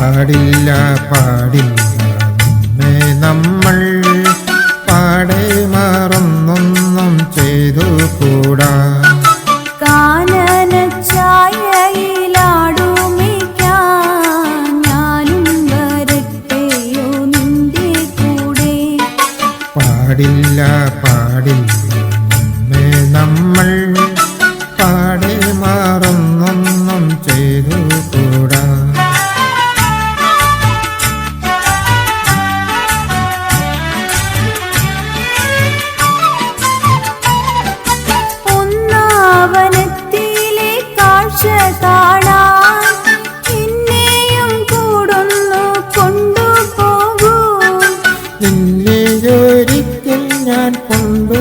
പാടില്ല പാടില്ല. നമ്മെ നമ്മൾ പാടെ മാറുന്നൊന്നും ചെയ്തു കൂടാ. പാടില്ല പാടില്ല. നമ്മെ നമ്മൾ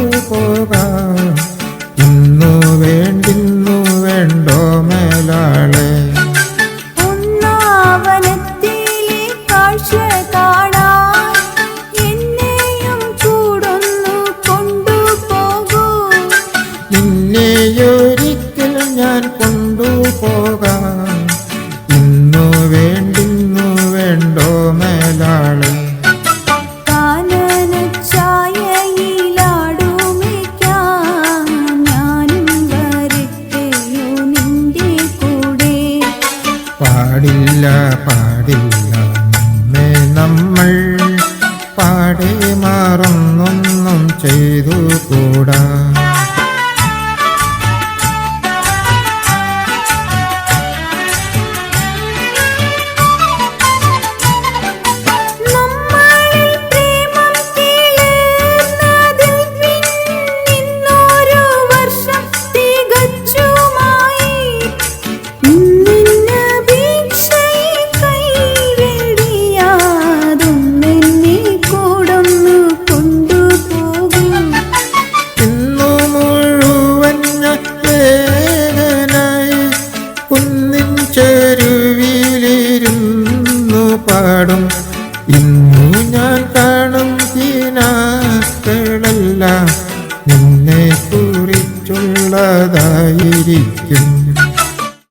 കൊണ്ടുപോകാം ഇന്നു വേണ്ടിന്നു വേണ്ടോ മേലാളെ? നിന്നെയൊരിക്കൽ ഞാൻ കൊണ്ടുപോകാം പാടില്ല പാടില്ല. നമ്മെ നമ്മൾ പാടി മാറുന്നൊന്നും ചെയ്തു കൂടാ പാടും. ഇന്നു ഞാൻ കാണും ചീനാക്കളെല്ലാം നിന്നെ കുറിച്ചുള്ളതായിരിക്കും.